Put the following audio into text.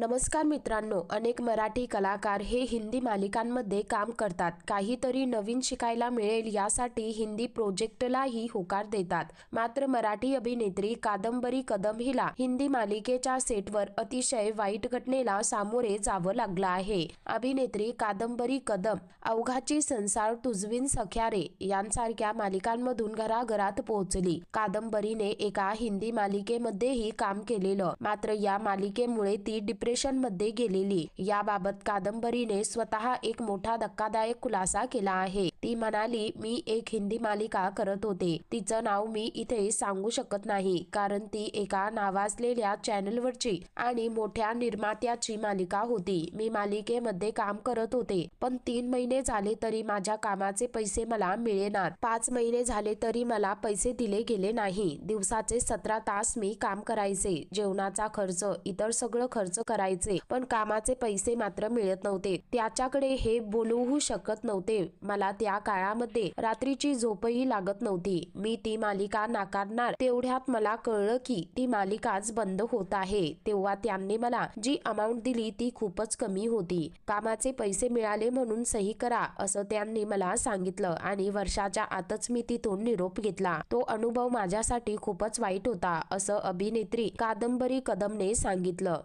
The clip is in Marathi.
नमस्कार मित्रांनो अनेक मराठी कलाकार हे हिंदी मालिकांमध्ये काम करतात. काहीतरी नवीन शिकायला मिळेल यासाठी हिंदी प्रोजेक्टलाही होकार देतात. मात्र मराठी अभिनेत्री कादंबरी कदम हिला हिंदी मालिकेच्या सेटवर अतिशय वाईट घटनेला सामोरे जावं लागलं आहे. अभिनेत्री कादंबरी कदम अवघाची संसार तुझविन सख्यारे यांसारख्या मालिकांमधून घराघरात पोहोचली. कादंबरीने एका हिंदी मालिकेमध्येही काम केलेलं. मात्र या मालिकेमुळे ती डिप्रे मध्ये गेलेली. याबाबत कादंबरीने स्वतः एक मोठा धक्कादायक खुलासा केला आहे. ती म्हणाली मी एक हिंदी मालिका करत होते. तिचं नाव मी इथे सांगू शकत नाही कारण ती एका नावाजलेल्या चॅनलवरची आणि मोठ्या निर्मात्याची मालिका होती. मी मालिकेमध्ये काम करत होते. पण तीन महिने झाले तरी माझ्या कामाचे पैसे मला मिळेनात. पाच महिने झाले तरी मला पैसे दिले गेले नाही. दिवसाचे सतरा तास मी काम करायचे. जेवणाचा खर्च इतर सगळं खर्च करायचे. पण कामाचे पैसे मात्र मिळत नव्हते. त्याच्याकडे हे बोलवू शकत नव्हते. मला त्या त्या काळामध्ये रात्रीची झोपही लागत नव्हती. मी ती मालिका नाकारणार तेवढ्यात मला कळलं की ती मालिकाच बंद होत आहे. तेव्हा त्यांनी मला जी अमाऊंट दिली ती खूपच कमी होती. कामाचे पैसे मिळाले म्हणून सही करा असं त्यांनी मला सांगितलं आणि वर्षाच्या आतच मी तिथून निरोप घेतला. तो अनुभव माझ्यासाठी खूपच वाईट होता असं अभिनेत्री कादंबरी कदमने सांगितलं.